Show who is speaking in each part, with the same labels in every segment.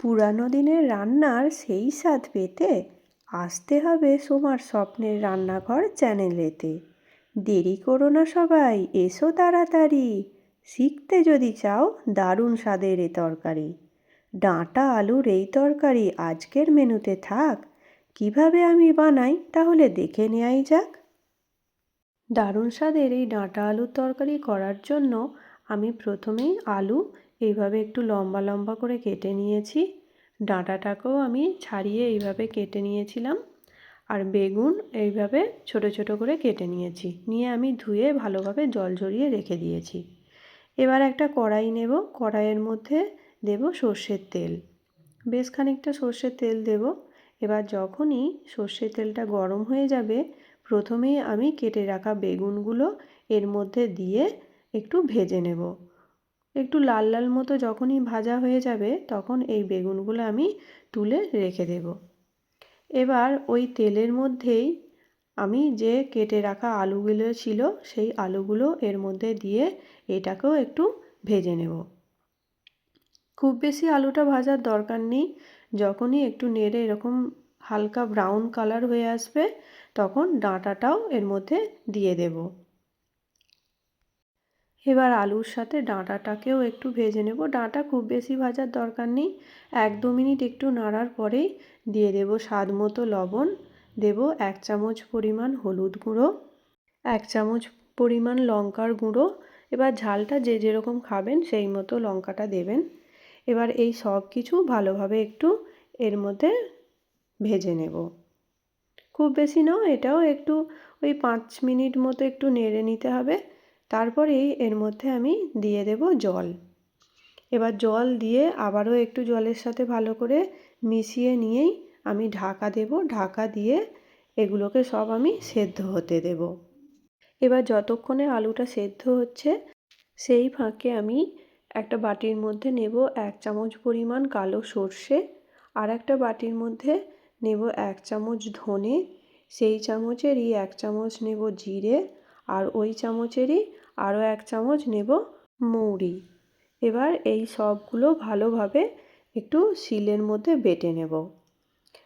Speaker 1: পুরানো দিনের রান্নার সেই স্বাদ পেতে আসতে হবে সোমার স্বপ্নের রান্নাঘর চ্যানেলেতে। দেরি করো না সবাই, এসো তাড়াতাড়ি। শিখতে যদি চাও, দারুণ স্বাদের এ তরকারি। ডাঁটা আলুর এই তরকারি আজকের মেনুতে থাক। কীভাবে আমি বানাই, তাহলে দেখে নেওয়াই যাক। দারুণ স্বাদের এই ডাঁটা আলুর তরকারি করার জন্য আমি প্রথমেই আলু এইভাবে একটু লম্বা লম্বা করে কেটে নিয়েছি। ডাঁটাটাকেও আমি ছাড়িয়ে এইভাবে কেটে নিয়েছিলাম। আর বেগুন এইভাবে ছোট ছোট করে কেটে নিয়েছি। নিয়ে আমি ধুয়ে ভালোভাবে জল ঝরিয়ে রেখে দিয়েছি। এবার একটা কড়াই নেব। কড়াইয়ের মধ্যে দেব সর্ষের তেল। বেশ খানিকটা সর্ষের তেল দেব। এবার যখনই সর্ষের তেলটা গরম হয়ে যাবে, প্রথমেই আমি কেটে রাখা বেগুনগুলো এর মধ্যে দিয়ে একটু ভেজে নেব। একটু লাল লাল মতো যখনই ভাজা হয়ে যাবে, তখন এই বেগুনগুলো আমি তুলে রেখে দেব। এবার ওই তেলের মধ্যেই আমি যে কেটে রাখা আলুগুলো ছিল, সেই আলুগুলো এর মধ্যে দিয়ে এটাকেও একটু ভেজে নেব। খুব বেশি আলুটা ভাজার দরকার নেই। যখনই একটু নেড়ে এরকম হালকা ব্রাউন কালার হয়ে আসবে, তখন ডাঁটাটাও এর মধ্যে দিয়ে দেব। এবার আলুর সাথে ডাঁটাটাকেও একটু ভেজে নেব। ডাঁটা খুব বেশি ভাজার দরকার নেই। এক দু মিনিট একটু নাড়ার পরেই দিয়ে দেব স্বাদ মতো লবণ। দেব এক চামচ পরিমাণ হলুদ গুঁড়ো, এক চামচ পরিমাণ লঙ্কার গুঁড়ো। এবার ঝালটা যে যেরকম খাবেন সেই মতো লঙ্কাটা দেবেন। এবার এই সব কিছু ভালোভাবে একটু এর মধ্যে ভেজে নেব। খুব বেশি নাও এটাও একটু ওই পাঁচ মিনিট মতো একটু নেড়ে নিতে হবে। তারপরেই এর মধ্যে আমি দিয়ে দেব জল। এবার জল দিয়ে আবারও একটু জলের সাথে ভালো করে মিশিয়ে নিয়েই আমি ঢাকা দেব। ঢাকা দিয়ে এগুলোকে সব আমি সেদ্ধ হতে দেব। এবার যতক্ষণে আলুটা সেদ্ধ হচ্ছে, সেই ফাঁকে আমি একটা বাটির মধ্যে নেব এক চামচ পরিমাণ কালো সর্ষে আর একটা বাটির মধ্যে নেব এক চামচ ধনে। সেই চামচেরই এক চামচ নেব জিরে আর ওই চামচেরই আরও এক চামচ নেব মৌরি। এবার এই সবগুলো ভালোভাবে একটু শিলের মধ্যে বেটে নেব।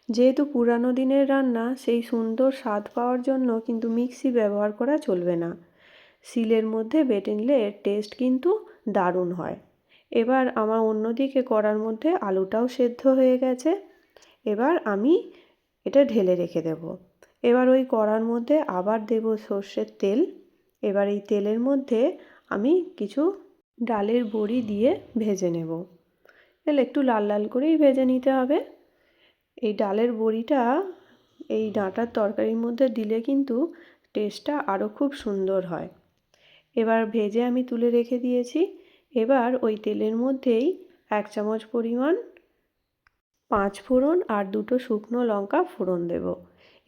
Speaker 1: যেহেতু পুরানো দিনের রান্না, সেই সুন্দর স্বাদ পাওয়ার জন্য কিন্তু মিক্সি ব্যবহার করা চলবে না। শিলের মধ্যে বেটে নিলে এর টেস্ট কিন্তু দারুণ হয়। এবার আমার অন্যদিকে করার মধ্যে আলুটাও সেদ্ধ হয়ে গেছে। এবার আমি এটা ঢেলে রেখে দেব। এবার ওই কড়ার মধ্যে আবার দেব সর্ষের তেল। এবার এই তেলের মধ্যে আমি কিছু ডালের বড়ি দিয়ে ভেজে নেব। তাহলে একটু লাল লাল করেই ভেজে নিতে হবে। এই ডালের বড়িটা এই ডাঁটার তরকারির মধ্যে দিলে কিন্তু টেস্টটা আরও খুব সুন্দর হয়। এবার ভেজে আমি তুলে রেখে দিয়েছি। এবার ওই তেলের মধ্যেই এক চামচ পরিমাণ পাঁচ ফোড়ন আর দুটো শুকনো লঙ্কা ফোড়ন দেব।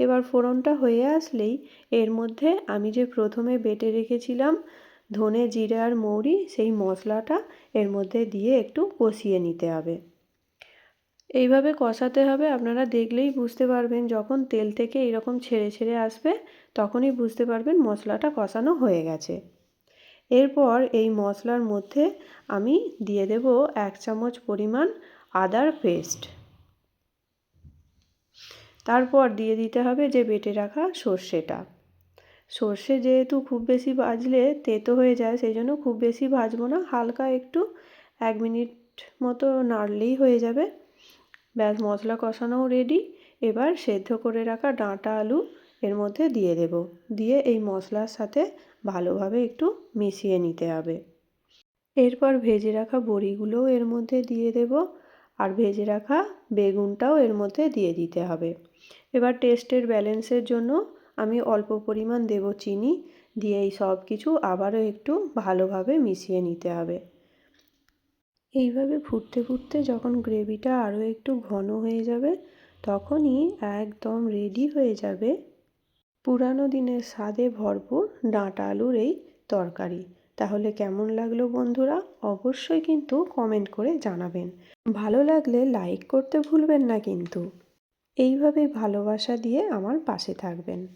Speaker 1: এবার ফোড়নটা হয়ে আসলেই এর মধ্যে আমি যে প্রথমে বেটে রেখেছিলাম ধনে, জিরে আর মৌরি, সেই মশলাটা এর মধ্যে দিয়ে একটু কষিয়ে নিতে হবে। এইভাবে কষাতে হবে, আপনারা দেখলেই বুঝতে পারবেন, যখন তেল থেকে এরকম ছেড়ে ছেড়ে আসবে, তখনই বুঝতে পারবেন মশলাটা কষানো হয়ে গেছে। এরপর এই মশলার মধ্যে আমি দিয়ে দেব এক চামচ পরিমাণ আদার পেস্ট। তারপর দিয়ে দিতে হবে যে বেটে রাখা সর্ষেটা। সর্ষে যেহেতু খুব বেশি ভাজলে তেতো হয়ে যায়, সেই জন্য খুব বেশি ভাজবো না। হালকা একটু এক মিনিট মতো নাড়লেই হয়ে যাবে। ব্যাস, মশলা কষানোও রেডি এবার সেদ্ধ করে রাখা ডাঁটা আলু এর মধ্যে দিয়ে দেব। দিয়ে এই মশলার সাথে ভালোভাবে একটু মিশিয়ে নিতে হবে। এরপর ভেজে রাখা বড়িগুলোও এর মধ্যে দিয়ে দেব। আর ভেজে রাখা বেগুনটাও এর মধ্যে দিয়ে দিতে হবে। এবার টেস্টের ব্যালেন্সের জন্য আমি অল্প পরিমাণ দেব চিনি, দিয়ে এই সব কিছু আবারও একটু ভালোভাবে মিশিয়ে নিতে হবে। এইভাবে ফুটতে ফুটতে যখন গ্রেভিটা আরও একটু ঘন হয়ে যাবে, তখনই একদম রেডি হয়ে যাবে। পুরানো দিনের স্বাদে ভরপুর ডাঁটা আলুর এই তরকারি। তাহলে কেমন লাগল বন্ধুরা? অবশ্যই কিন্তু কমেন্ট করে জানাবেন। ভালো লাগলে লাইক করতে ভুলবেন না কিন্তু। এইভাবে ভালোবাসা দিয়ে আমার পাশে থাকবেন।